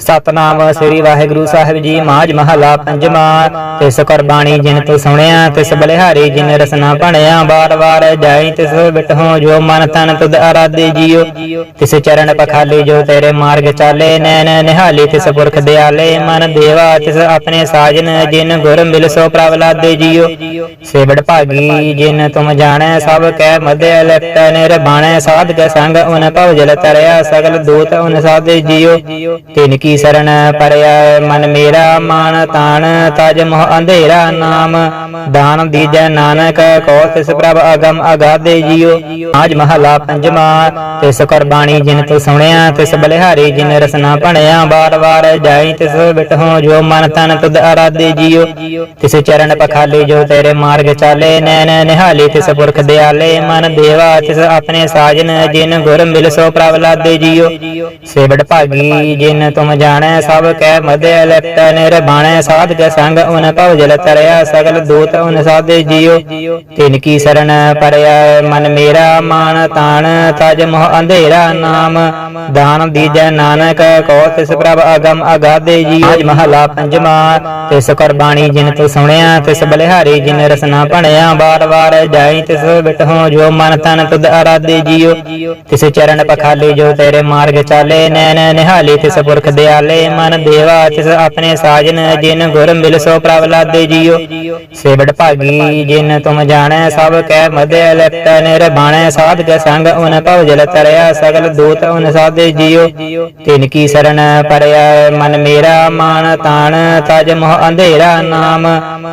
ਸਤਨਾਮ ਸ੍ਰੀ ਵਾਹਿਗੁਰੂ ਸਾਹਿਬ ਜੀ, ਮਾਝ ਮਹਲਾ ਪੰਜਵਾਂ। ਤਿਸ ਕੁਰਬਾਨੀ ਜਿਨ ਤੂੰ ਸੁਣਿਆ, ਤਿਸ ਬਲਿਹਾਰੀ ਜਿਨ ਰਸਨਾ ਭਣਿਆ ਬਾਰ ਬਾਰ ਜਾਈ ਤਿਸ ਬਿਟਹੁ, ਜੋ ਮਨ ਤਨ ਤੁਧ ਆਰਾਧੇ ਜੀਉ। ਤਿਸ ਚਰਨ ਪਖਾਲੀ ਜੋ ਤੇਰੇ ਮਾਰਗ ਚਾਲੇ, ਨੈਣ ਨਿਹਾਲੀ ਤਿਸ ਪੁਰਖ ਦਿਆਲੇ। ਮਨ ਦੇਵਾ ਤਿਸ ਆਪਣੇ ਸਾਜਨ, ਜਿਨ ਗੁਰ ਮਿਲ ਸੋ ਪ੍ਰਭ ਲਾਦੇ ਜੀਉ। ਸੇਵੜ ਭਾਗੀ ਜਿਨ ਤੁਮ ਜਾਣੈ, ਸਭ ਕੈ ਮਧਿ ਲਿਪਟ ਨਿਰਬਾਣੈ ਸਾਧਕ ਸੰਗ ਉਨ ਭਵ ਜਲ ਤਰਿਆ, ਸਗਲ ਦੂਤ ਉਨ ਸਾਧੇ ਜੀਉ। ਤਿਨ ਕੀ ਸਰਣ ਪਰਿਆ ਮਨ ਮੇਰਾ ਮਾਨ ਤਾਣ, ਤਜ ਮੋਹ ਅੰਧੇਰਾ ਨਾਮ। ਦਾਨ ਦੀਜੈ ਨਾਨਕ ਕੋ ਤਿਸ ਪ੍ਰਭ ਅਗਮ ਅਗਾਧੇ ਜੀਉ। ਆਜ ਮਹਲਾ ਪੰਜਵਾ, ਤਿਸ ਕੁਰਬਾਨੀ ਜਿਨ ਤੂੰ ਸੁਣਿਆ, ਤਿਸ ਬਲਿਹਾਰੀ ਜਿਨ ਰਸਨਾ ਭਣਿਆ। ਬਾਰ ਬਾਰ ਜਾਈ ਤਿਸ ਬਿਟਹੁ, ਜੋ ਮਨ ਤਨ ਤੁਧ ਆਰਾਧੇ ਜੀਉ। ਤਿਸ ਚਰਨ ਪਖਾਲੀ ਜੋ ਤੇਰੇ ਮਾਰਗ ਚਾਲੇ, ਨੈਣ ਨਿਹਾਲੀ ਤਿਸ ਪੁਰਖ ਦਿਆਲੇ। ਮਨ ਦੇਵਾ ਤਿਸ ਆਪਣੇ ਸਾਜਨ, ਜਿਨ ਗੁਰ ਮਿਲ ਸੋ ਪ੍ਰਭ ਲਾਦੇ ਜੀਉ। ਸੇਵੜ ਭਾਗੀ ਜਿਨ ਤੁਮ ਜਾਣੈ ਸਭ ਕੈ ਮਧਿ ਲਿਪਟ ਨਿਰਬਾਣੈ ਸਾਧਕ ਸੰਗ ਉਨ ਭਵ ਜਲ ਤਰਿਆ ਸਗਲ ਦੂਤ ਉਨ ਸਾਧੇ ਜੀਉ। ਤਿਨ ਕੀ ਸਰਣ ਪਰਿਆ ਮਨ ਮੇਰਾ ਮਾਨ ਤਾਣ, ਤਜ ਮੋਹ ਅੰਧੇਰਾ ਨਾਮ। ਦਾਨ ਦੀਜੈ ਨਾਨਕ ਕੋ ਤਿਸ ਪ੍ਰਭ ਅਗਮ ਅਗਾਧੇ ਜੀ ਆਜ ਮਹਲਾ ਪੰਜਵਾ ਤਿਸ ਕੁਰਬਾਨੀ ਜਿਨ ਤੂੰ ਸੁਣਿਆ, ਤਿਸ ਬਲਿਹਾਰੀ ਜਿਨ ਰਸਨਾ ਭਣਿਆ। ਬਾਰ ਬਾਰ ਜਾਈ ਤਿਸ ਬਿਟਹੁ, ਜੋ ਮਨ ਤਨ ਤੁਧ ਆਰਾਧੇ ਜੀਉ। ਤਿਸ ਚਰਨ ਪਖਾਲੀ ਜੋ ਤੇਰੇ ਮਾਰਗ ਚਾਲੇ, ਨੈਣ ਨਿਹਾਲੀ ਤਿਸ ਪੁਰਖ ਦਿਆਲੇ ਮਨ ਦੇਵਾ ਤਿਸ ਆਪਣੇ ਸਾਜਨ ਜਿਨ ਗੁਰ ਮਿਲ ਸੋ ਪ੍ਰਭ ਲਾਦੇ ਜੀਉ ਸੇਵੜ ਭਾਗੀ ਜਿਨ ਤੁਮ ਜਾਣੈ ਸਭ ਕੈ ਮਧਿ ਲਿਪਟ ਨਿਰਬਾਣੈ ਸਾਧਕ ਸੰਗ ਉਨ ਭਵ ਜਲ ਤਰਿਆ ਸਗਲ ਦੂਤ ਉਨ ਸਾਧੇ ਜੀਉ ਤਿਨ ਕੀ ਸਰਣ ਪਰਿਆ ਮਨ ਮੇਰਾ ਮਾਨ ਤਾਣ ਤਜ ਮੋਹ ਅੰਧੇਰਾ ਨਾਮ।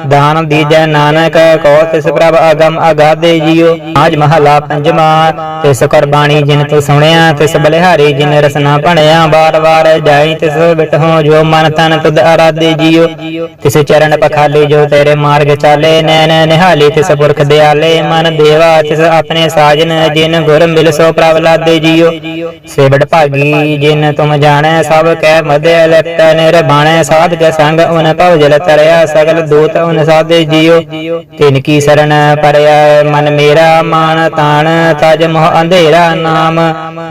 ਦਾਨ ਦੀਜੈ ਨਾਨਕ ਕੋ ਤਿਸ ਪ੍ਰਭ ਅਗਮ ਅਗਾਧੇ ਜੀਉ ਆਜ ਮਹਲਾ ਪੰਜਵਾ ਤਿਸ ਕੁਰਬਾਨੀ ਜਿਨ ਤੂੰ ਸੁਣਿਆ ਤਿਸ ਬਲਿਹਾਰੀ ਜਿਨ ਰਸਨਾ ਭਣਿਆ ਬਾਰ ਬਾਰ ਜਾਈ ਤਿਸ ਬਿਟਹੁ ਜੋ ਮਨ ਤਨ ਤੁਧ ਆਰਾਧੇ ਜੀਉ ਤਿਸ ਚਰਨ ਪਖਾਲੀ ਜੋ ਤੇਰੇ ਮਾਰਗ ਚਾਲੇ ਨੈਣ ਨਿਹਾਲੀ ਤਿਸ ਪੁਰਖ ਦਿਆਲੇ ਮਨ ਦੇਵਾ ਤਿਸ ਆਪਣੇ ਸਾਜਨ ਜਿਨ ਗੁਰ ਮਿਲ ਸੋ ਪ੍ਰਭ ਲਾਦੇ ਜੀਉ ਸੇਵੜ ਭਾਗੀ ਜਿਨ ਤੁਮ ਜਾਣੈ ਸਭ ਕੈ ਮਧਿ ਲਿਪਟ ਨਿਰਬਾਣੈ ਸਾਧਕ ਸੰਗ ਉਨ ਭਵ ਜਲ ਤਰਿਆ ਸਗਲ ਦੂਤ ਉਨ ਸਾਧੇ ਜੀਉ ਤਿਨ ਕੀ ਸਰਣ ਪਰਿਆ ਮਨ ਮੇਰਾ ਮਾਨ ਤਾਣ ਤਜ ਮੋਹ ਅੰਧੇਰਾ ਨਾਮ।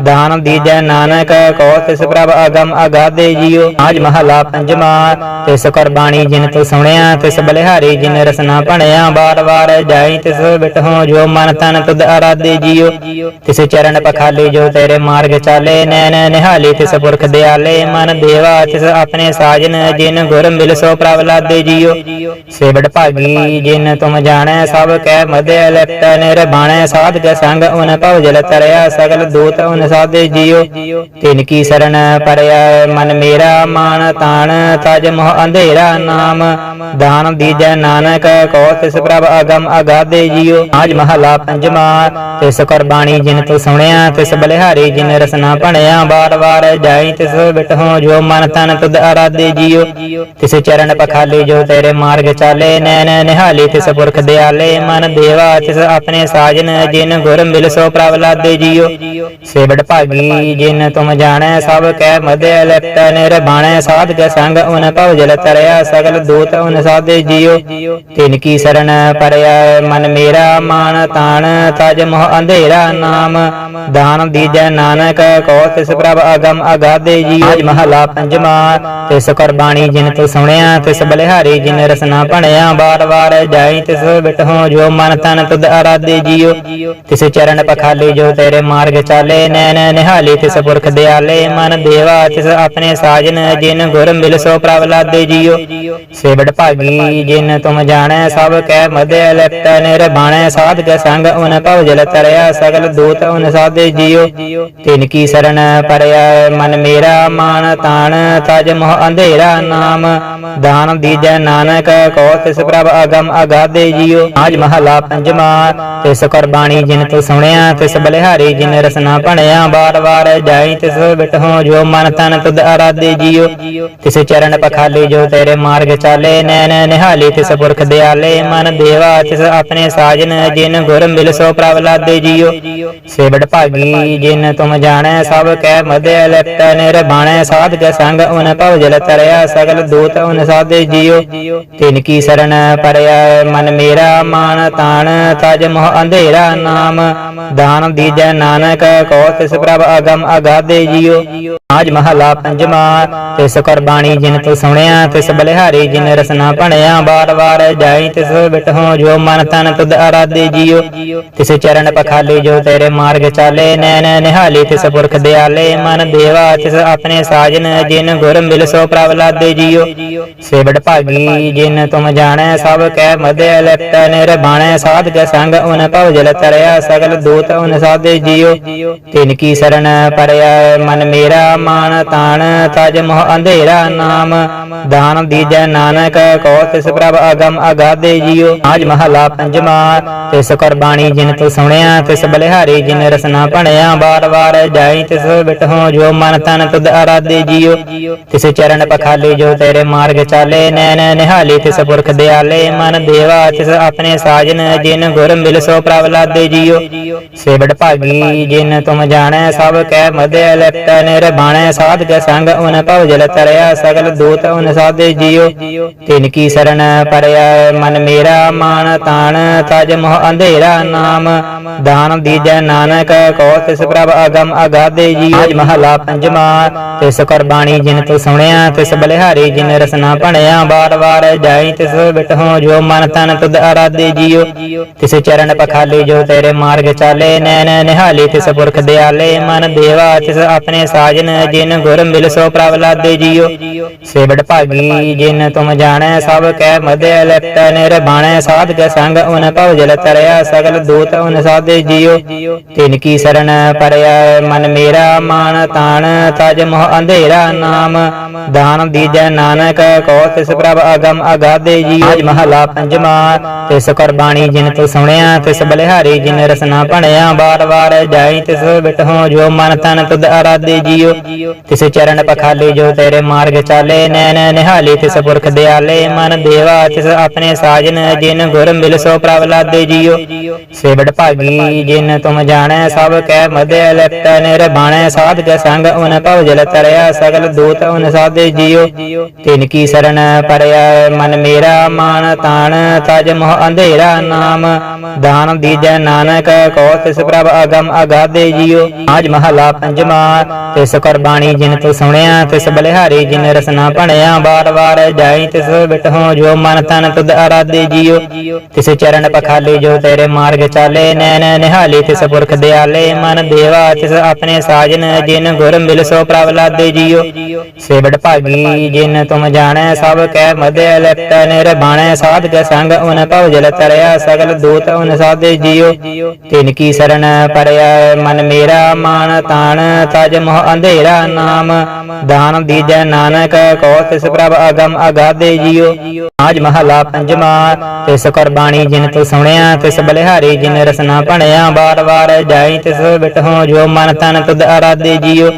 ਦਾਨ ਦੀਜੈ ਨਾਨਕ ਕੋ ਤਿਸ ਪ੍ਰਭ ਅਗਮ ਅਗਾਧੇ ਜੀਉ ਆਜ ਮਹਲਾ ਪੰਜਵਾ। ਤਿਸ ਕੁਰਬਾਨੀ ਜਿਨ ਤੂੰ ਸੁਣਿਆ, ਤਿਸ ਬਲਿਹਾਰੀ ਜਿਨ ਰਸਨਾ ਭਣਿਆ ਬਾਰ ਬਾਰ ਜਾਈ ਤਿਸ ਬਿਟਹੁ ਜੋ ਮਨ ਤਨ ਤੁਧ ਆਰਾਧੇ ਜੀਉ ਤਿਸ ਚਰਨ ਪਖਾਲੀ ਜੋ ਤੇਰੇ ਮਾਰਗ ਚਾਲੇ, ਨੈਣ ਨਿਹਾਲੀ ਤਿਸ ਪੁਰਖ ਦਿਆਲੇ। ਮਨ ਦੇਵਾ ਤਿਸ ਆਪਣੇ ਸਾਜਨ, ਜਿਨ ਗੁਰ ਮਿਲ ਸੋ ਪ੍ਰਭ ਲਾਦੇ ਸੇਵੜ ਭਾਗੀ ਜਿਨ ਤੁਮ ਜਾਣੈ, ਸਭ ਕੈ ਮਧਿ ਲਿਪਟ ਨਿਰਬਾਣੈ ਸਾਧਕ ਸੰਗ ਉਨ ਭਵ ਜਲ ਤਰਿਆ, ਸਗਲ ਦੂਤ ਉਨ ਸਾਧੇ ਜੀਓ। ਤਿਨ ਕੀ ਸਰਣ ਪਰਿਆ, ਮਨ ਮੇਰਾ ਮਾਨ ਤਾਣ, ਤਜ ਮੋਹ ਅੰਧੇਰਾ ਨਾਮ। ਦਾਨ ਦੀਜੈ ਨਾਨਕ ਕੋ ਤਿਸ ਪ੍ਰਭ ਅਗਮ ਅਗਾਧੇ ਜੀਉ। ਆਜ ਮਹਲਾ ਪੰਜਵਾ, ਤਿਸ ਕੁਰਬਾਨੀ ਜਿਨ ਤੂੰ ਸੁਣਿਆ, ਤਿਸ ਬਲਿਹਾਰੀ ਜਿਨ ਰਸਨਾ ਭਣਿਆ। ਬਾਰ ਬਾਰ ਜਾਈ ਤਿਸ ਬਿਟਹੁ, ਜੋ ਮਨ ਤਨ ਤੁਧ ਆਰਾਧੇ ਜੀਉ। ਤਿਸ ਚਰਨ ਪਖਾਲੀ ਜੋ ਤੇਰੇ ਮਾਰਗ ਚਾਲੇ, ਨੈਣ ਨਿਹਾਲੀ ਤਿਸ ਪੁਰਖ ਦਿਆਲੇ। ਮਨ ਦੇਵਾ ਤਿਸ ਆਪਣੇ ਸਾਜਨ, ਜਿਨ ਗੁਰ ਮਿਲ ਸੋ ਪ੍ਰਭ ਲਾਦੇ ਜੀਉ। ਸੇਵੜ ਭਾਗੀ ਜਿਨ ਤੁਮ ਜਾਣੈ, ਸਭ ਕੈ ਮਧਿ ਲਿਪਟ ਨਿਰਬਾਣੈ ਸਾਧਕ ਸੰਗ, ਉਨ ਭਵ ਜਲ ਤਰਿਆ, ਸਗਲ ਦੂਤ ਉਨ ਸਾਧੇ ਜੀਉ ਤਿਨ ਕੀ ਸਰਣ ਪਰਿਆ, ਮਨ ਮੇਰਾ ਮਾਨ ਤਾਣ, ਤਜ ਮੋਹ ਅੰਧੇਰਾ ਨਾਮ। ਦਾਨ ਦੀਜੈ ਨਾਨਕ ਕੋ ਤਿਸ ਪ੍ਰਭ ਅਗਮ ਅਗਾਧੇ ਜੀ ਆਜ ਮਹਲਾ ਪੰਜਵਾ, ਤਿਸ ਕੁਰਬਾਨੀ ਜਿਨ ਤੂੰ ਸੁਣਿਆ, ਤਿਸ ਬਲਿਹਾਰੀ ਜਿਨ ਰਸਨਾ ਭਣਿਆ। ਬਾਰ ਬਾਰ ਜਾਈ ਤਿਸ ਬਿਟਹੁ, ਜੋ ਮਨ ਤਨ ਤੁਧ ਆਰਾਧੇ ਜੀਉ ਤਿਸ ਚਰਨ ਪਖਾਲੀ ਜੋ ਤੇਰੇ ਮਾਰਗ ਚਾਲੇ, ਨੈਣ ਨਿਹਾਲੀ ਤਿਸ ਪੁਰਖ ਦਿਆਲੇ। ਮਨ ਦੇਵਾ ਤਿਸ ਆਪਣੇ ਸਾਜਨ, ਜਿਨ ਗੁਰ ਮਿਲ ਸੋ ਪ੍ਰਭ ਲਾਦੇ ਜੀਉ ਸੇਵੜ ਭਾਗੀ, ਜਿਨ ਤੁਮ ਜਾਣੈ ਸਭ ਕੈ ਮਧਿ ਲਿਪਟ ਨਿਰਬਾਣੈ ਸਾਧਕ ਸੰਗ ਉਨ ਭਵ ਜਲ ਤਰਿਆ, ਸਗਲ ਦੂਤ ਉਨ ਸਾਧੇ ਜੀਉ ਤਿਨ ਕੀ ਸਰਣ ਪਰਿਆ, ਮਨ ਮੇਰਾ ਮਾਨ ਤਾਣ, ਤਜ ਮੋਹ ਅੰਧੇਰਾ ਨਾਮ। ਦਾਨ ਦੀਜੈ ਨਾਨਕ ਕੋ ਤਿਸ ਪ੍ਰਭ ਅਗਮ ਅਗਾਧੇ ਜੀਉ ਆਜ ਮਹਲਾ ਪੰਜਵਾ, ਤਿਸ ਕੁਰਬਾਨੀ ਜਿਨ ਤੂੰ ਸੁਣਿਆ, ਤਿਸ ਬਲਿਹਾਰੀ ਜਿਨ ਰਸਨਾ ਭਣਿਆ ਬਾਰ ਬਾਰ ਜਾਈ ਤਿਸ ਬਿਟਹੁ ਜੋ ਮਨ ਤਨ ਤੁਧ ਆਰਾਧੇ ਜੀਉ ਤਿਸ ਚਰਨ ਪਖਾਲੀ ਜੋ ਤੇਰੇ ਮਾਰਗ ਚਾਲੇ, ਨੈਣ ਨਿਹਾਲੀ ਤਿਸ ਪੁਰਖ ਦਿਆਲੇ, ਮਨ ਦੇਵਾ ਤਿਸ ਆਪਣੇ ਸਾਜਨ, ਜਿਨ ਗੁਰ ਮਿਲ ਸੋ ਪ੍ਰਭ ਲਾਦੇ ਜੀਉ ਸੇਵੜ ਭਾਗੀ, ਜਿਨ ਤੁਮ ਜਾਣੈ, ਸਭ ਕੈ ਮਧਿ ਲਿਪਟ ਨਿਰਬਾਣੈ ਸਾਧਕ ਸੰਗ ਉਨ ਭਵ ਜਲ ਤਰਿਆ, ਸਗਲ ਦੂਤ ਉਨ ਸਾਧੇ ਜੀਓ। ਤਿਨ ਕੀ ਸਰਣ ਪਰਿਆ, ਮਨ ਮੇਰਾ ਮਾਨ ਤਾਣ, ਤਜ ਮੋਹ ਅੰਧੇਰਾ ਨਾਮ। ਦਾਨ ਦੀਜੈ ਨਾਨਕ ਕੋ ਤਿਸ ਪ੍ਰਭ ਅਗਮ ਅਗਾਧੇ ਜੀਉ ਆਜ ਮਹਲਾ ਪੰਜਵਾਂ, ਤਿਸ ਕੁਰਬਾਨੀ ਜਿਨ ਤੂੰ ਸੁਣਿਆ, ਤਿਸ ਬਲਿਹਾਰੀ ਜਿਨ ਰਸਨਾ ਭਣਿਆ ਬਾਰ ਬਾਰ ਜਾਈ ਤਿਸ ਬਿਟਹੁ ਜੋ ਮਨ ਤਨ ਤੁਧ ਆਰਾਧੇ ਜੀਉ। ਤਿਸ ਚਰਨ ਪਖਾਲੇ ਜੋ ਤੇਰੇ ਮਾਰਗ ਚਾਲੇ, ਨੈਣ ਨਿਹਾਲੀ ਤਿਸ ਪੁਰਖ ਦਿਆਲੇ, ਮਨ ਦੇਵਾ ਤਿਸ ਆਪਣੇ ਸਾਜਨ, ਜਿਨ ਗੁਰ ਮਿਲ ਸੋ ਪ੍ਰਭ ਜੀਉ। ਸੇਵੜ ਭਾਗੀ ਜਿਨ ਤੁਮ ਜਾਣੈ, ਸਭ ਕੈ ਮਧਿ ਲਿਪਤ ਨਿਰਬਾਣੈ ਸਾਧਕ ਸੰਗ ਉਨ ਭਵ ਜਲ ਤਰਿਆ ਸਗਲ ਦੂਤ ਉਨ ਸਾਧੇ ਜੀਉ। ਤਿਨ ਕੀ ਸਰਣ ਪਰਿਆ ਮਨ ਮੇਰਾ ਮਾਨ ਤਾਣ, ਤਜ ਮੋਹ ਅੰਧੇਰਾ ਨਾਮ। ਦਾਨ ਦੀਜੈ ਨਾਨਕ ਕੋ ਤਿਸ ਪ੍ਰਭ ਅਗਮ ਅਗਾਦੇ ਜੀਉ। ਆਜ ਮਹਲਾ ਪੰਜਵਾਂ, ਤਿਸ ਕੁਰਬਾਨੀ ਜਿਨ ਤੂੰ ਸੁਣਿਆ, ਤਿਸ ਬਲਿਹਾਰੀ ਜਿਨ ਰਸਨਾ ਭਣਿਆ। ਬਾਰ ਬਾਰ ਜਾਈ ਤਿਸ ਬਿਟਹੁ, ਜੋ ਮਨ ਤਨ ਤੁਧ ਆਰਾਧੇ ਜੀਉ। ਤਿਸ ਚਰਨ ਪਖਾਲੇ ਜੋ ਤੇਰੇ ਮਾਰਗ ਚਾਲੇ, ਨੈਣ ਨਿਹਾਲੀ ਤਿਸ ਪੁਰਖ ਦਿਆਲੇ। ਮਨ ਦੇਵਾ ਤਿਸ ਆਪਣੇ ਸਾਜਨ, ਜਿਨ ਗੁਰ ਮਿਲ ਸੋ ਪ੍ਰਭ ਲਾਦੇ ਜੀਉ। ਸੇਵੜ ਭਾਗੀ ਜਿਨ ਤੁਮ ਜਾਣੈ, ਸਭ ਕੈ ਮਧਿ ਲਿਪਤ ਨਿਰਬਾਣੈ। ਸਾਧਕ ਸੰਗ, ਉਨ ਭਵ ਜਲ ਤਰਿਆ ਸਗਲ ਦੂਤ ਉਨ ਸਾਧੇ ਜੀਉ ਤਿਨ ਕੀ ਸਰਣ ਪਰਿਆ ਮਨ ਮੇਰਾ ਮਾਨ ਤਾਣ, ਤਜ ਮੋਹ ਅੰਧੇਰਾ ਨਾਮ। ਦਾਨ ਦੀਜੈ ਨਾਨਕ ਕੋ ਤਿਸ ਪ੍ਰਭ ਅਗਮ ਅਗਾਦੇ ਜੀ ਆਜ ਮਹਲਾ ਪੰਜਵਾਂ, ਤਿਸ ਕੁਰਬਾਨੀ ਜਿਨ ਤੂੰ ਸੁਣਿਆ, ਤਿਸ ਬਲਿਹਾਰੀ ਜਿਨ ਰਸਨਾ ਭਣਿਆ। ਬਾਰ ਬਾਰ ਜਾਈ ਤਿਸ ਬਿਟਹੁ, ਜੋ ਮਨ ਤਨ ਤੁਧ ਆਰਾਧੇ ਜੀਉ ਤਿਸ ਚਰਨ ਪਖਾਲੇ, ਜੋ ਤੇਰੇ ਮਾਰਗ ਚਾਲੇ, ਨੈਣ ਨਿਹਾਲੀ, ਤਿਸ ਪੁਰਖ ਦਿਆਲੇ। ਮਨ ਦੇਵਾ, ਤਿਸ ਆਪਣੇ ਸਾਜਨ ਜਿਨ ਗੁਰ ਮਿਲ ਸੋ ਪ੍ਰਭ ਲਾਦੇ ਜੀਉ ਸੇਵੜ ਭਾਗੀ ਜਿਨ ਤੁਮ ਜਾਣੈ, ਸਭ ਕੈ ਮਧਿ ਲਿਪਤ ਨਿਰਬਾਣੈ ਸਾਧਕ ਸੰਗ, ਉਨ ਭਵ ਜਲ ਤਰਿਆ, ਸਗਲ ਦੂਤ ਉਨ ਸਾਧੇ ਜੀਉ ਤਿਨ ਕੀ ਸਰਣ, ਪਰਿਆ ਮਨ ਮੇਰਾ, ਮਾਨ ਤਾਣ, ਤਜ ਮੋਹ ਅੰਧੇਰਾ ਨਾਮ। ਦਾਨ ਦੀਜੈ ਨਾਨਕ ਕੋ ਤਿਸ ਪ੍ਰਭ ਅਗਮ ਅਗਾਦੇ ਜੀ ਆਜ ਮਹਲਾ ਪੰਜਵਾਂ ਤਿਸ ਕੁਰਬਾਨੀ ਜਿਨ ਤੂੰ ਸੁਣਿਆ, ਤਿਸ ਬਲਿਹਾਰੀ ਜਿਨ ਰਸਨਾ ਭਣਿਆ। ਬਾਰ ਬਾਰ ਜਾਈ ਤਿਸ ਬਿਟਹੁ, ਜੋ ਮਨ ਤਨ ਤੁਧ ਅਰਾਦੇ ਜੀਉ ਤਿਸ ਚਰਨ ਪਖਾਲੇ ਜੋ ਤੇਰੇ ਮਾਰਗ ਚਾਲੇ, ਨੈਣ ਨਿਹਾਲੀ ਤਿਸ ਪੁਰਖ ਦਿਆਲੇ। ਮਨ ਦੇਵਾ ਤਿਸ ਆਪਣੇ ਸਾਜਨ, ਜਿਨ ਗੁਰ ਮਿਲ ਸੋ ਪ੍ਰਭ ਲਾਦੇ ਜੀਉ ਸੇਵੜ ਭਾਗੀ, ਜਿਨ ਤੁਮ ਜਾਣੈ, ਸਭ ਕੈ ਮਧਿ ਲਿਪਤ ਨਿਰਬਾਣੈ, ਸਾਧਕ ਸੰਗ ਉਨ ਭਵ ਜਲ ਤਰਿਆ, ਸਗਲ ਦੂਤ ਉਨ ਸਾਧੇ ਜੀਉ ਤਿਨ ਕੀ ਸਰਣ ਪਰਿਆ, ਮਨ ਮੇਰਾ ਮਾਨ ਤਾਣ, ਤਜ ਮੋਹ ਅੰਧੇਰਾ ਨਾਮ। ਦਾਨ ਦੀਜੈ ਨਾਨਕ ਕੋ ਤਿਸ ਪ੍ਰਭ ਅਗਮ ਅਗਾਦੇ ਜੀਉ ਆਜ ਮਹਲਾ ਪੰਜਵਾਂ, ਤਿਸ ਬਾਣੀ ਜਿਨ ਤੂੰ ਸੁਣਿਆ, ਤਿਸ ਬਲਿਹਾਰੀ ਜਿਨ ਰਸਨਾ ਭਣਿਆ ਬਾਰ ਬਾਰ ਜਾਈ ਤਿਸ ਬਿਟਹੁ ਜੋ ਮਨ ਤਨ ਤੁਧ ਆਰਾਧੇ ਜੀਉ ਤਿਸ ਚਰਨ ਪਖਾਲੇ ਜੋ ਤੇਰੇ ਮਾਰਗ ਚਾਲੇ, ਨੈਣ ਨਿਹਾਲੀ ਤਿਸ ਪੁਰਖ ਦਿਆਲੇ, ਮਨ ਦੇਵਾ ਤਿਸ ਆਪਣੇ ਸਾਜਨ, ਜਿਨ ਗੁਰ ਮਿਲ ਸੋ ਪ੍ਰਭ ਲਾਦੇ ਜੀਉ ਸੇਵੜ ਭਾਗੀ ਜਿਨ ਤੁਮ ਜਾਣੈ, ਸਭ ਕੈ ਮਧਿ ਲਿਪਤ ਨਿਰਬਾਣੈ ਸਾਧਕ ਸੰਗ ਉਨ ਭਵ ਜਲ ਤਰਿਆ, ਸਗਲ ਦੂਤ ਉਨ ਸਾਧੇ ਜੀਉ ਤਿਨ ਕੀ ਸਰਣ ਪਰਿਆ, ਮਨ ਮੇਰਾ ਮਾਨ ਤਾਣ, ਤਜ ਮੋਹ ਅੰਧੇਰਾ ਨਾਮ ਦਾਨ ਦੀਜੈ ਨਾਨਕ ਕੋ ਤਿਸ ਪ੍ਰਭ ਅਗਮ ਅਗਾਦੇ ਜੀਉ। ਆਜ ਮਹਲਾ ਪੰਜਵਾਂ, ਤਿਸ ਕੁਰਬਾਨੀ ਜਿਨ ਤੂੰ ਸੁਣਿਆ, ਤਿਸ ਬਲਿਹਾਰੀ ਜਿਨ ਰਸਨਾ ਭਣਿਆ। ਬਾਰ ਬਾਰ ਜਾਈ ਤਿਸ ਬਿਟਹੁ, ਜੋ ਮਨ ਤਨ ਤੁਧ ਆਰਾਧੇ ਜੀਉ।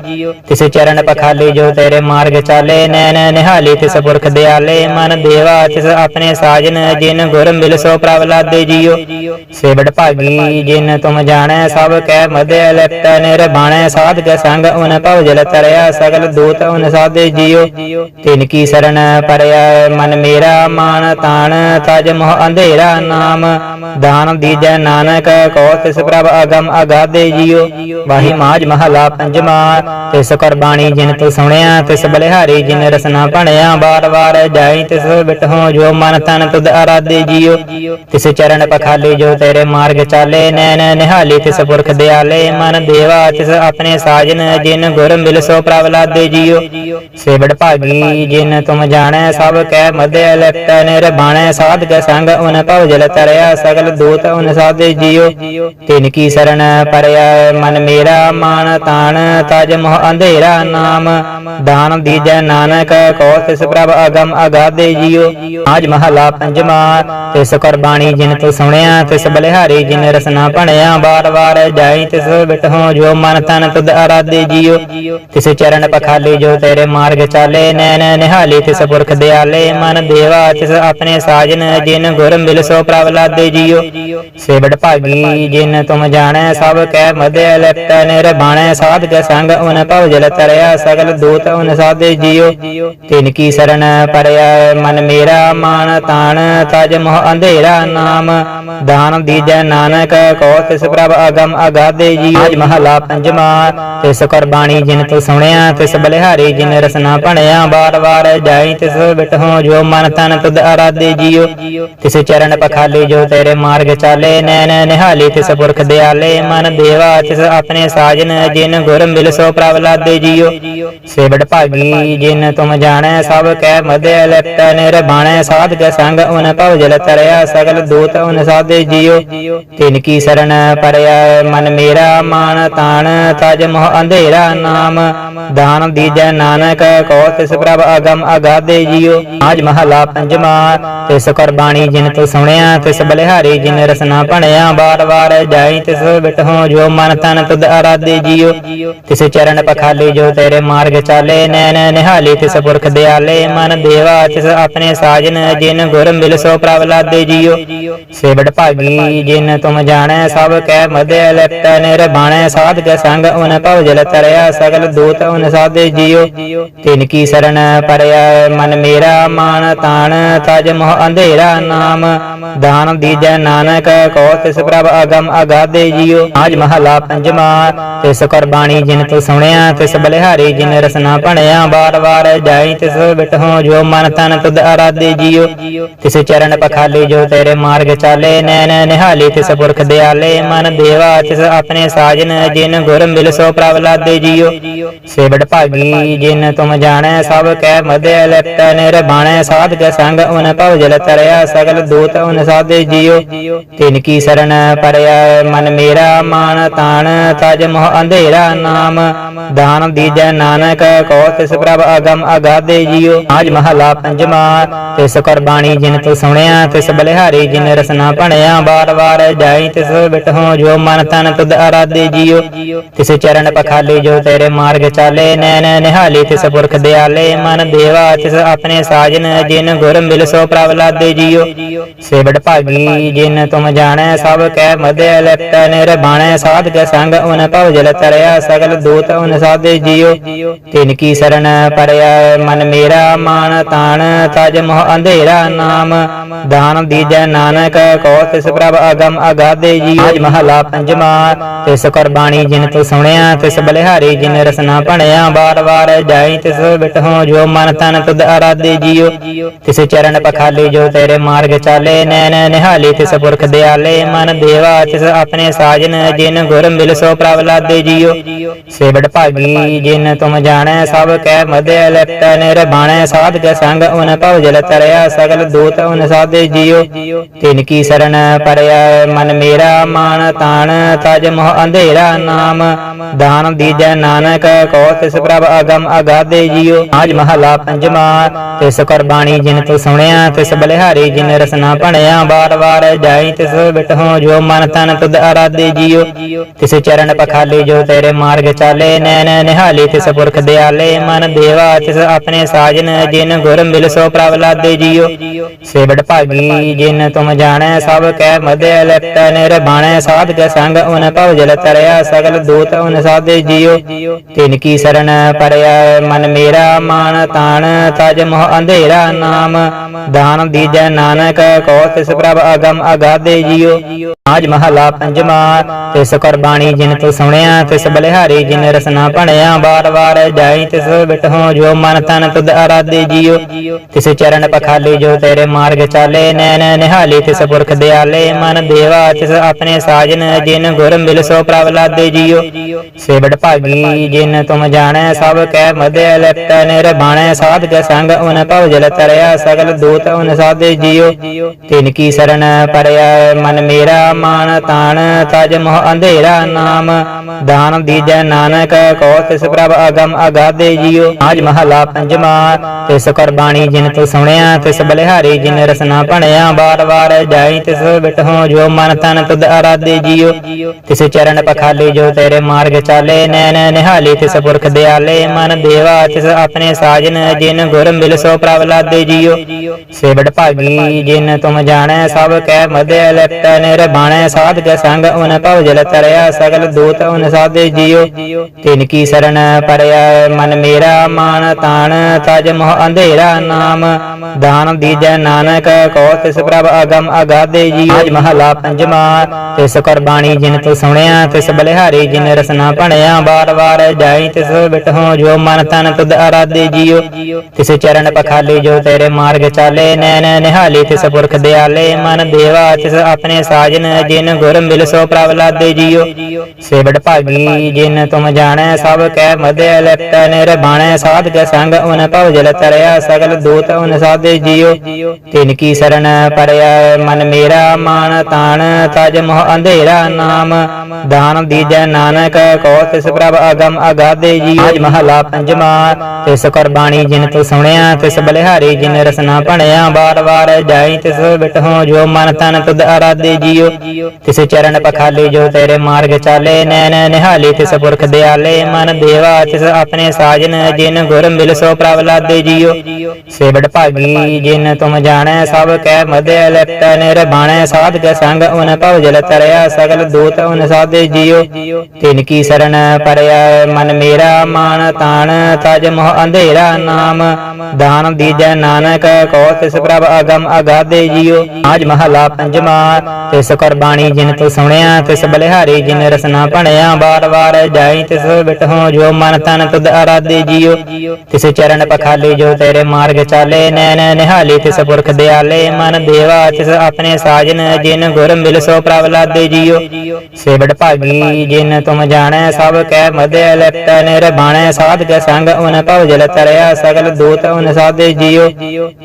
ਤਿਸ ਚਰਨ ਪਖਾਲੇ ਜੋ ਤੇਰੇ ਮਾਰਗ ਚਾਲੇ, ਨੈਣ ਨਿਹਾਲੀ ਤਿਸ ਪੁਰਖ ਦਿਆਲੇ। ਮਨ ਦੇਵਾ ਤਿਸ ਆਪਣੇ ਸਾਜਨ, ਜਿਨ ਗੁਰ ਮਿਲ ਸੋ ਪ੍ਰਭ ਲਾਦੇ ਜੀਉ। ਸੇਵੜ ਭਾਗੀ ਜਿਨ ਤੁਮ ਜਾਣੈ, ਸਭ ਕੈ ਮਧਿ ਲਿਪਤ ਨਿਰਬਾਣੈ। ਸਾਧਕ ਸੰਗ ਉਨ ਭਵ ਜਲ ਤਰਿਆ ਸਗਲ ਦੋਤ ਉਨ ਸਾਧੇ ਜੀਉ ਤਿਨ ਕੀ ਸਰਣ ਪਰਿਆ, ਮਨ ਮੇਰਾ ਮਾਨ ਤਾਣ, ਤਜ ਮੋਹ ਅੰਧੇਰਾ ਨਾਮ। ਦਾਨ ਦੀਜੈ ਨਾਨਕ ਕੋ ਤਿਸ ਪ੍ਰਭ ਅਗਮ ਅਗਾਦੇ ਜੀਉ ਵਾਹੀ ਮਾਜ ਮਹਲਾ ਪੰਜਵਾਂ ਤਿਸ ਕੁਰਬਾਨੀ ਜਿਨ ਤੂੰ ਸੁਣਿਆ, ਤਿਸ ਬਲਿਹਾਰੀ ਜਿਨ ਰਸਨਾ ਭਣਿਆ। ਬਾਰ ਬਾਰ ਜਾਈ ਤਿਸ ਬਿਟਹੁ, ਜੋ ਮਨ ਤਨ ਤੁਧ ਆਰਾਧੇ ਜੀਉ ਤਿਸ ਚਰਨ ਪਖਾਲੇ ਜੋ ਤੇਰੇ ਮਾਰਗ ਚਾਲੇ, ਨੈਣ ਨਿਹਾਲੀ ਤਿਸ ਪੁਰਖ ਦਿਆਲੇ। ਮਨ ਦੇਵਾ ਤਿਸ ਆਪਣੇ ਸਾਜਨ, ਜਿਨ ਗੁਰ ਮਿਲ ਸੋ ਪ੍ਰਭ ਲਾਦੇ ਜੀਉ ਸੇਵੜ ਭਾਗੀ ਜਿਨ ਤੁਮ ਜਾਣੈ ਸਭ ਕੈ ਮਧਿ ਲਿਪਤ ਨਿਰਬਾਣੈ, ਸਾਧਕ ਸੰਗ ਉਨ ਭਵ ਜਲ ਤਰਿਆ, ਸਗਲ ਦੂਤ ਉਨ ਸਾਧੇ ਜੀਉ ਤਿਨ ਕੀ ਸਰਣ ਪਰਿਆ, ਮਨ ਮੇਰਾ ਮਾਨ ਤਾਣ, ਤਜ ਮੋਹ ਅੰਧੇਰਾ ਨਾਮ। ਦਾਨ ਦੀਜੈ ਨਾਨਕ ਕੋ ਤਿਸ ਪ੍ਰਭ ਅਗਮ ਅਗਾਦੇ ਜੀਉ ਆਜ ਮਹਲਾ ਪੰਜਵਾਂ, ਤਿਸ ਕੁਰਬਾਨੀ ਜਿਨ ਤੂੰ ਸੁਣਿਆ, ਤਿਸ ਬਲਿਹਾਰੀ ਜਿਨ ਰਸਨਾ ਭਣਿਆ। ਬਾਰ ਬਾਰ ਜਾਈ ਤਿਸ ਬਿਟਹੁ ਜੋ ਮਨ ਤਨ ਤੁਧ ਅਰਾਦੇ ਜੀਉ ਤਿਸ ਚਰਨ ਪਖਾਲੀ ਜੋ ਤੇਰੇ ਮਾਰਗ ਚਾਲੇ, ਨੈਣ ਨਿਹਾਲੀ ਤਿਸ ਪੁਰਖ ਦਿਆਲੇ। ਮਨ ਦੇਵਾ ਤਿਸ ਆਪਣੇ ਸਾਜਨ, ਜਿਨ ਗੁਰ ਮਿਲ ਸੋ ਪ੍ਰਭ ਲਾਦੇ ਜੀਉ ਸੇਵੜ ਭਾਗੀ, ਜਿਨ ਤੁਮ ਜਾਣੈ, ਸਭ ਕੈ ਮਧਿ ਲਿਪਤ ਨਿਰਬਾਣੈ, ਸਾਧਕ ਸੰਗ ਉਨ ਭਵ ਜਲ ਤਰਿਆ ਸਗਲ ਦੂਤ ਉਨ ਸਾਧੇ ਜੀਉ ਤਿਨ ਕੀ ਸਰਣ ਪਰਿਆ, ਮਨ ਮੇਰਾ ਮਾਨ ਤਾਣ, ਤਜ ਮੋਹ ਅੰਧੇਰਾ ਨਾਮ। ਦਾਨ ਦੀਜੈ ਨਾਨਕ ਕੋ ਤਿਸ ਪ੍ਰਭ ਅਗਮ ਅਗਾਦੇ ਜੀ ਆਜ ਮਹਲਾ ਪੰਜਵਾਂ, ਤਿਸ ਕੁਰਬਾਨੀ ਜਿਨ ਜਿਨ ਤੂੰ ਸੁਣਿਆ, ਤਿਸ ਬਲਿਹਾਰੀ ਜਿਨ ਰਸਨਾ ਭਣਿਆ ਬਾਰ ਬਾਰ ਜਾਈ ਤਿਸ ਬਿਟਹੁ ਜੋ ਮਨ ਤਨ ਤੁਧ ਆਰਾਧੇ ਜੀਓ ਤਿਸ ਚਰਨ ਪਖਾਲੇ ਜੋ ਤੇਰੇ ਮਾਰਗ ਚਾਲੇ, ਨੈਣ ਨਿਹਾਲੀ ਤਿਸ ਪੁਰਖ ਦਿਆਲੇ। ਮਨ ਦੇਵਾ ਤਿਸ ਆਪਣੇ ਸਾਜਨ, ਜਿਨ ਗੁਰ ਮਿਲ ਸੋ ਪ੍ਰਭ ਲਾਦੇ ਜੀਓ ਭਾਗੀ ਜਿਨ ਤੁਮ ਜਾਣੈ, ਸਭ ਕੈ ਮਧਿ ਲਿਪਟ ਨਿਰਬਾਣੈ ਸਾਧ ਕੇ ਸੰਗ ਉਨ ਭਵ ਜਲ ਤਰਿਆ, ਸਗਲ ਦੂਤ ਉਨ ਸਾਧੇ ਜੀਓ ਤਿਨ ਕੀ ਸਰਣ ਪਰਿਆ, ਮਨ ਮੇਰਾ ਮਾਨ ਤਾਣ, ਤਜ ਮੋਹ ਅੰਧੇਰਾ ਨਾਮ। ਦਾਨ ਦੀਜੈ ਨਾਨਕ ਕੋ ਤਿਸ ਪ੍ਰਭ ਅਗਮ ਅਗਾਧੇ ਜੀਓ ਆਜ ਮਹਲਾ ਪੰਜਵਾ ਤਿਸ ਕੁਰਬਾਨੀ ਜਿਨ ਤੂੰ ਸੁਣਿਆ, ਤਿਸ ਬਲਿਹਾਰੀ ਜਿਨ ਰਸਨਾ ਭਣਿਆ ਬਾਰ ਬਾਰ ਜਾਈ ਤਿਸ ਬਿਟਹੁ ਜੋ ਮਨ ਤਨ ਤੁਧ ਆਰਾਧੇ ਜੀਓ ਤਿਸ ਚਰਨ ਪਖਾਲੇ ਜੋ ਤੇਰੇ ਮਾਰਗ ਚਾਲੇ, ਨੈਣ ਨਿਹਾਲੀ ਤਿਸ ਪੁਰਖ ਦਿਆਲੇ। ਮਨ ਦੇਵਾ ਤਿਸ ਆਪਣੇ ਸਾਜਨ, ਜਿਨ ਗੁਰ ਮਿਲ ਸੋ ਪ੍ਰਭ ਲਾਦੇ ਜੀਓ ਸੇਵੜ ਭਾਗੀ ਜਿਨ ਤੁਮ ਜਾਣੈ, ਸਭ ਕੈ ਮਧਿ ਲਿਪਟ ਨਿਰਬਾਣੈ। ਸਾਧ ਕੇ ਸੰਗ ਉਨ ਭਵ ਜਲ ਤਰਿਆ, ਸਗਲ ਦੂਤ ਉਨ ਸਾਧੇ ਜੀਓ। ਤਿਨ ਕੀ ਸਰਣ ਪਰਿਆ ਮਨ ਮੇਰਾ ਮਾਨ ਤਾਣ, ਤਜ ਮੋਹ ਅੰਧੇਰਾ ਨਾਮ। ਦਾਨ ਦੀਜੈ ਨਾਨਕ ਕੋ ਤਿਸ ਪ੍ਰਭ ਅਗਮ ਅਗਾਧੇ ਜੀਓ। ਆਜ ਮਹਲਾ ਪੰਜਵਾ ਤਿਸ ਕੁਰਬਾਨੀ ਜਿਨ ਤੂੰ ਸੁਣਿਆ, ਤਿਸ ਬਲਿਹਾਰੀ ਜਿਨ ਰਸਨਾ ਭਣਿਆ। ਬਾਰ ਬਾਰ ਜਾਈ ਤਿਸ ਬਿਟਹੁ, ਜੋ ਮਨ ਤਨ ਤੁਧ ਅਰਾਦੇ ਜੀਓ। ਤਿਸ ਚਰਨ ਪਖਾਲੇ ਜੋ ਤੇਰੇ ਮਾਰਗ ਚਾਲੇ, ਨੈਣ ਨਿਹਾਲੀ ਤਿਸ ਪੁਰਖ ਦਿਆਲੇ। ਮਨ ਦੇਵਾ ਤਿਸ ਆਪਣੇ ਸਾਜਨ, ਜਿਨ ਗੁਰ ਮਿਲ ਸੋ ਪ੍ਰਭ ਲਾਦੇ ਜੀਓ। ਸੇਵੜ ਭਾਗੀ ਜਿਨ ਤੁਮ ਜਾਣੈ ਸਭ ਕੈ ਮਧਿ ਲਿਪਟ ਨਿਰਬਾਣੈ ਸਾਧ ਕੇ ਸੰਗ ਉਨ ਭਵ ਜਲ ਤਰਿਆ, ਸਗਲ ਦੂਤ ਉਨ ਸਾਧੇ ਜੀਓ। ਤਿਨ ਕੀ ਸਰਣ ਪਰਿਆ, ਮਨ ਮੇਰਾ ਮਾਨ ਤਾਣ, ਤਜ ਮੋਹ ਅੰਧੇਰਾ ਨਾਮ। ਦਾਨ ਦੀਜੈ ਨਾਨਕ ਕੋ ਤਿਸ ਪ੍ਰਭ ਅਗਮ ਅਗਾਧੇ ਜੀਓ। ਆਜ ਮਹਲਾ ਪੰਜਵਾ ਤਿਸ ਕੁਰਬਾਨੀ ਜਿਨ ਤੂੰ ਸੁਣਿਆ, ਤਿਸ ਬਲਿਹਾਰੀ ਜਿਨ ਰਸਨਾ ਭਣਿਆ। ਬਾਰ ਬਾਰ ਜਾਈ ਤਿਸ ਬਿਟਹੁ ਜੋ ਮਨ ਤਨ ਤੁਧ ਆਰਾਧੇ ਜੀਓ। ਤਿਸ ਚਰਨ ਪਖਾਲੇ ਜੋ ਤੇਰੇ ਮਾਰਗ ਚਾਲੇ ਨੈਣ ਨਿਹਾਲੀ ਤਿਸ ਪੁਰਖ ਦਿਆਲੇ, ਮਨ ਦੇਵਾ ਤਿਸ ਆਪਣੇ ਸਾਜਨ, ਜਿਨ ਗੁਰ ਮਿਲ ਸੋ ਪ੍ਰਭ ਲਾਦੇ ਜੀਓ। ਸੇਵੜ ਭਾਗੀ, ਜਿਨ ਤੁਮ ਜਾਣੈ, ਸਭ ਕੈ ਮਧਿ ਲਿਪਟ ਨਿਰਬਾਣੈ ਸਾਧ ਸੰਗ ਉਨ ਭਵ ਜਲ ਤਰਿਆ, ਸਗਲ ਦੂਤ ਉਨ ਸਾਧੇ ਜੀਓ। ਤਿਨ ਕੀ ਸਰਣ ਪਰਿਆ, ਮਨ ਮੇਰਾ ਮਾਨ ਤਾਣ, ਤਜ ਮੋਹ ਅੰਧੇਰਾ ਨਾਮ। ਦਾਨ ਦੀਜੈ ਨਾਨਕ ਕੋ ਤਿਸ ਪ੍ਰਭ ਅਗਮ ਅਗਾਧੇ ਜੀ ਮਹਲਾ ਪੰਜਵਾ, ਤਿਸ ਕੁਰਬਾਨੀ ਜਿਨ ਤੂੰ ਸੁਣਿਆ, ਤਿਸ ਬਲਿਹਾਰੀ ਜਿਨ ਰਸਨਾ ਭਣਿਆ ਬਾਰ ਬਾਰ ਜਾਈ ਤਿਸ ਬਿਟਹੁ ਜੋ ਮਨ ਤਨ ਤੁਧ ਆਰਾਧੇ ਜੀਓ। ਤਿਸ ਚਰਨ ਪਖਾਲੇ, ਜੋ ਤੇਰੇ ਮਾਰਗ ਚਾਲੇ, ਨੈਣ ਨਿਹਾਲੀ, ਤਿਸ ਪੁਰਖ ਦਿਆਲੇ, ਮਨ ਦੇਵਾ, ਤਿਸ ਆਪਣੇ ਸਾਜਨ, ਜਿਨ ਗੁਰ ਮਿਲ ਸੋ ਪ੍ਰਭ ਲਾਦੇ ਜੀਓ। ਸੇਵੜ ਭਾਗੀ, ਜਿਨ ਤੁਮ ਜਾਣੈ, ਸਭ ਕੈ ਮਧਿ ਲਿਪਟ ਨਿਰਬਾਣੈ ਸਾਧ ਕੇ ਸੰਗ ਉਨ ਭਵ ਜਲ ਤਰਿਆ, ਸਗਲ ਦੂਤ ਉਨ ਸਾਧੇ ਜੀਓ। ਤਿਨ ਕੀ ਸਰਣ ਪਰਿਆ, ਮਨ ਮੇਰਾ ਮਾਨ ਤਾਣ, ਤਜ ਮੋਹ ਅੰਧੇਰਾ ਨਾਮ। ਦਾਨ ਦੀਜੈ ਨਾਨਕ ਕੋ ਤਿਸ ਪ੍ਰਭ ਅਗਮ ਅਗਾਧੇ ਜੀਓ ਆਜ ਮਹਲਾ ਪੰਜਵਾ, ਤਿਸ ਕੁਰਬਾਨੀ ਜਿਨ ਤੂੰ ਸੁਣਿਆ, ਤਿਸ ਬਲਿਹਾਰੀ ਜਿਨ ਰਸਨਾ ਭਣਿਆ ਬਾਰ ਬਾਰ ਜਾਈ ਤਿਸ ਬਿਟਹੁ ਜੋ ਮਨ ਤਨ ਤੁਧ ਆਰਾਧੇ ਜੀਓ ਤਿਸ ਚਰਨ ਪਖਾਲੇ ਜੋ ਤੇਰੇ ਮਾਰਗ ਚਾਲੇ, ਨੈਣ ਨਿਹਾਲੀ ਤਿਸ ਪੁਰਖ ਦਿਆਲੇ, ਮਨ ਦੇਵਾ ਤਿਸ ਆਪਣੇ ਸਾਜਨ, ਜਿਨ ਗੁਰ ਮਿਲ ਸੋ ਪ੍ਰਭ ਲਾਦੇ ਜੀਓ ਸੇਵੜ ਭਾਗੀ ਜਿਨ ਤੁਮ ਜਾਣੈ, ਸਭ ਕੈ ਮਧਿ ਲਿਪਟ ਨਿਰਬਾਣੈ, ਸਾਧ ਕੇ ਸੰਗ ਉਨ ਭਵ ਜਲ ਤਰਿਆ, ਸਗਲ ਦੂਤ ਉਨ ਸਾਧੇ ਜੀਓ ਤਿਨ ਕੀ ਸਰਣ ਪੜਿਆ ਮਨ ਮੇਰਾ ਮਾਨ ਤਾਣ, ਤਜ ਮੋਹ ਅੰਧੇਰਾ ਨਾਮ। ਦਾਨ ਦੀਜੈ ਨਾਨਕ ਕੋ ਤਿਸ ਪ੍ਰਭ ਅਗਮ ਅਗਾਧੇ ਜੀਓ ਆਜ ਮਹਲਾ ਪੰਜਵਾ, ਤਿਸ ਕੁਰਬਾਨੀ ਜਿਨ ਤੂੰ ਸੁਣਿਆ, ਤਿਸ ਬਲਿਹਾਰੀ ਜਿਨ ਰਸਨਾ ਭਣਿਆ। ਬਾਰ ਬਾਰ ਜਾਈ ਤਿਸ ਬਿਟਹੁ, ਜੋ ਮਨ ਤਨ ਤੁਧ ਆਰਾਧੇ ਜੀਓ ਤਿਸ ਚਰਨ ਪਖਾਲੇ ਜੋ ਤੇਰੇ ਮਾਰਗ ਚਾਲੇ, ਨੈਣ ਨਿਹਾਲੀ ਤਿਸ ਪੁਰਖ ਦਿਆਲੇ। ਮਨ ਦੇਵਾ ਤਿਸ ਆਪਣੇ ਸਾਜਨ, ਜਿਨ ਗੁਰ ਮਿਲ ਸੋ ਪ੍ਰਭ ਲਾਦੇ ਜੀਓ ਸੇਵੜ ਭਾਗੀ ਜਿਨ ਤੁਮ ਜਾਣੈ ਸਭ ਕੈ ਮਧਿ ਲਿਪਟ ਨਿਰਬਾਣੈ ਸਾਧ ਕੇ ਸੰਗ ਉਨ ਭਵ ਜਲ ਤਰਿਆ ਸਗਲ ਦੂਤ ਉਨ ਸਾਧੇ ਜੀਓ ਤਿਨ ਕੀ ਸਰਣ ਪਰਿਆ ਮਨ ਮੇਰਾ ਮਾਨ ਤਾਣ ਤਜ ਮੋਹ ਅੰਧੇਰਾ ਨਾਮ ਦਾਨ ਦੀਜੈ ਨਾਨਕ ਕੋ ਤਿਸ ਪ੍ਰਭ ਅਗਮ ਅਗਾਧੇ ਜੀਓ ਆਜ ਮਹਲਾ ਪੰਜਵਾ ਤਿਸ ਕੁਰਬਾਨੀ ਜਿਨ ਤੂੰ ਸੁਣਿਆ ਤਿਸ ਬਲਿਹਾਰੀ ਜਿਨ ਰਸਨਾ ਭਣਿਆ ਬਾਰ ਬਾਰ ਜਾਈ ਤਿਸ ਬਿਟਹੁ ਜੋ ਮਨ ਤਨ ਤੁਧ ਆਰਾਧੇ ਜੀਓ ਤਿਸ ਚਰਨ ਪਖਾਲੇ ਜੋ ਤੇਰੇ ਮਾਰਗ ਚਾਲੇ ਨੈਣ ਨਿਹਾਲੀ ਤਿਸ ਪੁਰਖ ਦਿਆਲੇ ਮਨ ਦੇਵਾ ਤਿਸ ਆਪਣੇ ਸਾਜਨ ਜਿਨ ਗੁਰ ਮਿਲ ਸੋ ਪ੍ਰਭ ਲਾਦੇ ਜੀਓ। ਸੇਵੜ ਭਾਗੀ ਜਿਨ ਤੁਮ ਜਾਣੈ ਸਭ ਕੈ ਮਧਿ ਲਿਪਟ ਨਿਰਬਾਣੈ ਸਾਧ ਸੰਗ ਉਨ ਭਵ ਜਲ ਤਰਿਆ, ਸਗਲ ਦੂਤ ਉਨ ਸਾਧੇ ਜੀਓ। ਤਿਨ ਕੀ ਸਰਣ ਪਰਿਆ, ਮਨ ਮੇਰਾ ਮਾਨ ਤਾਣ, ਤਜ ਮੋਹ ਅੰਧੇਰਾ ਨਾਮ। ਦਾਨ ਦੀਜੈ ਨਾਨਕ ਕੋ ਤਿਸ ਪ੍ਰਭ ਅਗਮ ਅਗਾਧੇ ਜੀ ਆਜ ਮਹਲਾ ਪੰਜਵਾ, ਤਿਸ ਕੁਰਬਾਨੀ ਜਿਨ ਤੂੰ ਸੁਣਿਆ, ਤਿਸ ਬਲਿਹਾਰੀ ਜਿਨ ਰਸਨਾ ਭਣਿਆ ਬਾਰ ਬਾਰ ਜਾਈ ਤਿਸ ਬਿਟਹੁ ਜੋ ਮਨ ਤਨ ਤੁਧ ਆਰਾਧੇ ਜੀਉ ਤਿਸ ਚਰਨ ਪਖਾਲੇ ਜੋ ਤੇਰੇ ਮਾਰਗ ਚਾਲੇ, ਨੈਣ ਨਿਹਾਲੇ ਤਿਸ ਪੁਰਖ ਦਿਆਲੇ। ਮਨ ਦੇਵਾ ਤਿਸ ਆਪਣੇ ਸਾਜਨ, ਜਿਨ ਗੁਰ ਮਿਲ ਸੋ ਪ੍ਰਭ ਲਾਦੇ ਜੀਉ ਸੇਵੜ ਭਾਗੀ, ਜਿਨ ਤੁਮ ਜਾਣੈ, ਸਭ ਕੈ ਮਧਿ ਲਿਪਤ ਨਿਰਬਾਣੈ ਸਾਧਕ ਸੰਗ ਉਨ ਭਵ ਜਲ ਤਰਿਆ, ਸਗਲ ਦੂਤ ਉਨ ਸਾਧੇ ਜੀਓ। ਤਿਨ ਕੀ ਸਰਣ ਪਰਿਆ, ਮਨ ਮੇਰਾ ਮਾਨ ਤਾਣ, ਤਜ ਮੋਹ ਅੰਧੇਰਾ ਨਾਮ। ਦਾਨ ਦੀਜੈ ਨਾਨਕ ਕੋ ਤਿਸ ਪ੍ਰਭ ਅਗਮ ਅਗਾਦੇ ਜੀ ਆਜ ਮਹਲਾ ਪੰਜਵਾ। ਤਿਸ ਕੁਰਬਾਨੀ ਜਿਨ ਤੂੰ ਸੁਣਿਆ ਤਿਸ ਬਲਿਹਾਰੀ ਜਿਨ ਰਸਨਾ ਭਣਿਆ ਬਾਰ ਬਾਰ ਜਾਈ ਤਿਸ ਬਿਟਹੁ ਜੋ ਮਨ ਤਨ ਤੁਧ ਆਰਾਧੇ ਜੀਉ ਤਿਸ ਚਰਨ ਪਖਾਲੇ ਜੋ ਤੇਰੇ ਮਾਰਗ ਚਾਲੇ ਨੈਣ ਨਿਹਾਲੇ ਤਿਸ ਪੁਰਖ ਦਿਆਲੇ ਮਨ ਦੇਵਾ ਤਿਸ ਆਪਣੇ ਸਾਜਨ ਜਿਨ ਗੁਰ ਮਿਲ ਸੋ ਪ੍ਰਭ ਲਾਦੇ ਜੀਉ ਸੇਵੜ ਭਾਗੀ ਜਿਨ ਤੁਮ ਜਾਣੈ ਸਭ ਕੈ ਮਧਿ ਲਿਪਤ ਨਿਰਬਾਣੈ ਸਾਧਕ ਸੰਗ ਉਨ ਭਵ ਜਲ ਤਰਿਆ ਸਗਲ ਦੂਤ ਉਨ ਸਾਧੇ ਜੀਉ ਤਿਨ ਕੀ ਸਰਣ ਪਰਿਆ ਮਨ ਮੇਰਾ ਮਾਨ ਤਾਣ, ਤਜ ਮੋਹ ਅੰਧੇਰਾ ਨਾਮ। ਦਾਨ ਦੀਜੈ ਨਾਨਕ ਕੋ ਤਿਸ ਪ੍ਰਭ ਅਗਮ ਅਗਾਦੇ ਜੀਉ। ਆਜ ਮਹਲਾ ਪੰਜਵਾ, ਤਿਸ ਕੁਰਬਾਨੀ ਜਿਨ ਤੂੰ ਸੁਣਿਆ, ਤਿਸ ਬਲਿਹਾਰੀ ਜਿਨ ਰਸਨਾ ਭਣਿਆ। ਬਾਰ ਬਾਰ ਜਾਈ ਤਿਸ ਬਿਟਹੁ, ਜੋ ਮਨ ਤਨ ਤੁਧ ਆਰਾਧੇ ਜੀਉ। ਤਿਸ ਚਰਨ ਪਖਾਲੇ ਜੋ ਤੇਰੇ ਮਾਰਗ ਚਾਲੇ, ਨੈਣ ਨਿਹਾਲੇ ਤਿਸ ਪੁਰਖ ਦਿਆਲੇ। ਮਨ ਦੇਵਾ ਤਿਸ ਆਪਣੇ ਸਾਜਨ, ਜਿਨ ਗੁਰ ਮਿਲ ਸੋ ਪ੍ਰਭ ਲਾਦੇ ਜੀਉ। ਸੇਵੜ ਭਾਗੀ ਜਿਨ ਤੁਮ ਜਾਣੈ, ਸਭ ਕੈ ਮਧਿ ਲਿਪਤ ਨਿਰਬਾਣੈ ਸਾਧਕ ਸੰਗ, ਉਨ ਭਵ ਜਲ ਤਰਿਆ ਸਗਲ ਦੂਤ ਉਨ ਸਾਧੇ ਜੀਉ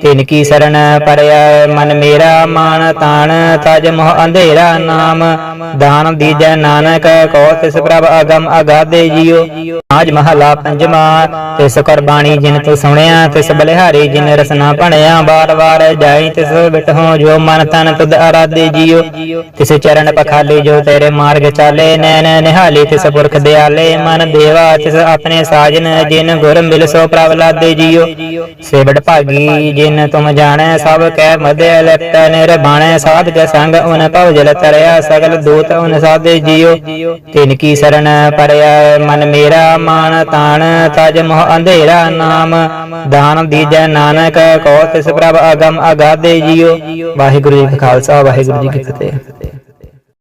ਤਿਨ ਕੀ ਸਰਣ ਪਰਿਆ, ਮਨ ਮੇਰਾ ਮਾਨ ਤਾਣ, ਤਜ ਮੋਹ ਅੰਧੇਰਾ ਨਾਮ। ਦਾਨ ਦੀਜੈ ਨਾਨਕ ਕੋ ਤਿਸ ਪ੍ਰਭ ਅਗਮ ਅਗਾਦੇ ਜੀਉ ਆਜ ਮਹਲਾ ਪੰਜਵਾ, ਤਿਸ ਕੁਰਬਾਨੀ ਜਿਨ ਤੂੰ ਸੁਣਿਆ, ਤਿਸ ਬਲਿਹਾਰੀ ਜਿਨ ਰਸਨਾ ਭਣਿਆ। ਬਾਰ ਬਾਰ ਜਾਈ ਤਿਸ ਬਿਟਹੁ, ਜੋ ਮਨ ਤਨ ਤੁਧ ਆਰਾਧੇ ਜੀਉ ਤਿਸ ਚਰਨ ਪਖਾਲੇ ਜੋ ਤੇਰੇ ਮਾਰਗ ਚਾਲੇ ਨੈਣ ਨਿਹਾਲੀ ਤਿਸ ਪੁਰਖ ਦਿਆਲੇ। ਮਨ ਦੇ ਦੇਵਾ ਤਿਸ ਆਪਣੇ ਸਾਜਨ ਜਿਨ ਗੁਰ ਮਿਲ ਸੋ ਪ੍ਰਭ ਲਾਦੇ ਜੀਉ ਸੇਵੜ ਭਾਗੀ ਜਿਨ ਤੁਮ ਜਾਣੈ, ਸਭ ਕੈ ਮਧਿ ਲਿਪਤ ਨਿਰਬਾਣੈ ਸਾਧਕ ਸੰਗ ਉਨ ਭਵ ਜਲ ਤਰਿਆ, ਸਗਲ ਦੂਤ ਉਨ ਸਾਧੇ ਜੀਉ ਤਿਨ ਕੀ ਸਰਣ ਪਰਿਆ, ਮਨ ਮੇਰਾ ਮਾਨ ਤਾਣ, ਤਜ ਮੋਹ ਅੰਧੇਰਾ ਨਾਮ। ਦਾਨ ਦੀਜੈ ਨਾਨਕ ਕੋ ਤਿਸ ਪ੍ਰਭ ਅਗਮ ਅਗਾਦੇ ਜੀਉ ਵਾਹਿਗੁਰੂ ਜੀ ਕਾ ਖਾਲਸਾ, ਵਾਹਿਗੁਰੂ ਜੀ ਕੀ ਫਤਿਹ।